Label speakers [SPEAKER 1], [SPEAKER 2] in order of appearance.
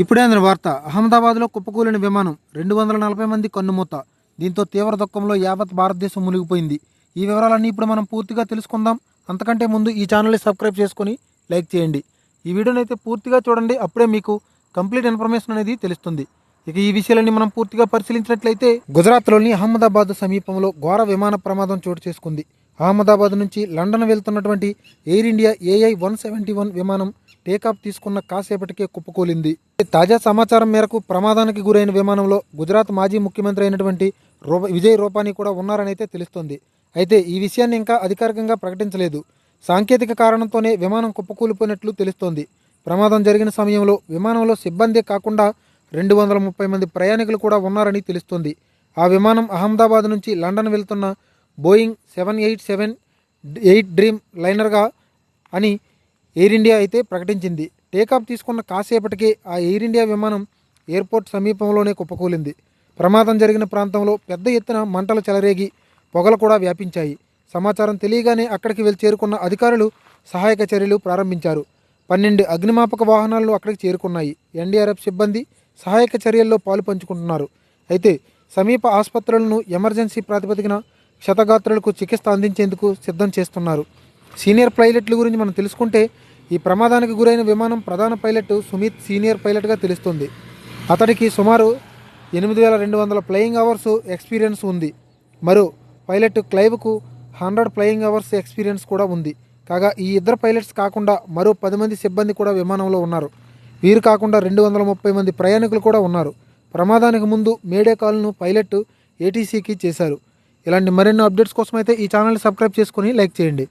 [SPEAKER 1] ఇప్పుడే అందిన వార్త అహ్మదాబాద్లో కుప్పకూలిన విమానం రెండు వందల నలభై మంది కన్నుమూత. దీంతో తీవ్ర దుఃఖంలో యావత్ భారతదేశం మునిగిపోయింది. ఈ వివరాలన్నీ ఇప్పుడు మనం పూర్తిగా తెలుసుకుందాం. అంతకంటే ముందు ఈ ఛానల్ని సబ్స్క్రైబ్ చేసుకొని లైక్ చేయండి. ఈ వీడియోని అయితే పూర్తిగా చూడండి. అప్పుడే మీకు కంప్లీట్ ఇన్ఫర్మేషన్ అనేది తెలుస్తుంది. ఇక ఈ విషయాలన్నీ మనం పూర్తిగా పరిశీలించినట్లయితే గుజరాత్లోని అహ్మదాబాద్ సమీపంలో ఘోర విమాన ప్రమాదం చోటు చేసుకుంది. అహ్మదాబాద్ నుంచి లండన్ వెళ్తున్నటువంటి Air India AI one seventy one విమానం టేకాఫ్ తీసుకున్న కాసేపటికే కుప్పకూలింది. తాజా సమాచారం మేరకు ప్రమాదానికి గురైన విమానంలో గుజరాత్ మాజీ ముఖ్యమంత్రి అయినటువంటి రూప విజయ్ రూపానీ కూడా ఉన్నారని అయితే తెలుస్తోంది. అయితే ఈ విషయాన్ని ఇంకా అధికారికంగా ప్రకటించలేదు. సాంకేతిక కారణంతోనే విమానం కుప్పకూలిపోయినట్లు తెలుస్తోంది. ప్రమాదం జరిగిన సమయంలో విమానంలో సిబ్బందే కాకుండా రెండు వందల ముప్పై మంది ప్రయాణికులు కూడా ఉన్నారని తెలుస్తోంది. ఆ విమానం అహ్మదాబాద్ నుంచి లండన్ వెళ్తున్న Boeing seven eight seven eight dream లైనర్గా అని ఎయిర్ ఇండియా అయితే ప్రకటించింది. టేకాఫ్ తీసుకున్న కాసేపటికే ఆ ఎయిర్ ఇండియా విమానం ఎయిర్పోర్ట్ సమీపంలోనే కుప్పకూలింది. ప్రమాదం జరిగిన ప్రాంతంలో పెద్ద ఎత్తున మంటలు చెలరేగి పొగలు కూడా వ్యాపించాయి. సమాచారం తెలియగానే అక్కడికి వెళ్ళి చేరుకున్న అధికారులు సహాయక చర్యలు ప్రారంభించారు. పన్నెండు అగ్నిమాపక వాహనాలు అక్కడికి చేరుకున్నాయి. ఎన్డీఆర్ఎఫ్ సిబ్బంది సహాయక చర్యల్లో పాలు పంచుకుంటున్నారు. అయితే సమీప ఆసుపత్రులను ఎమర్జెన్సీ ప్రాతిపదికన క్షతగాత్రులకు చికిత్స అందించేందుకు సిద్ధం చేస్తున్నారు. సీనియర్ పైలట్ల గురించి మనం తెలుసుకుంటే ఈ ప్రమాదానికి గురైన విమానం ప్రధాన పైలట్ సుమిత్ సీనియర్ పైలట్గా తెలుస్తుంది. అతడికి సుమారు ఎనిమిది వేల రెండు వందల ఫ్లయింగ్ అవర్స్ ఎక్స్పీరియన్స్ ఉంది. మరో పైలట్ క్లైవ్కు హండ్రెడ్ ఫ్లయింగ్ అవర్స్ ఎక్స్పీరియన్స్ కూడా ఉంది. కాగా ఈ ఇద్దరు పైలట్స్ కాకుండా మరో పది మంది సిబ్బంది కూడా విమానంలో ఉన్నారు. వీరు కాకుండా రెండు వందల ముప్పై మంది ప్రయాణికులు కూడా ఉన్నారు. ప్రమాదానికి ముందు మేడే కాల్ను పైలట్ ఏటీసీకి చేశారు. ఇలాంటి మరిన్ని అప్డేట్స్ కోసం అయితే ఈ ఛానల్ని సబ్స్క్రైబ్ చేసుకొని లైక్ చేయండి.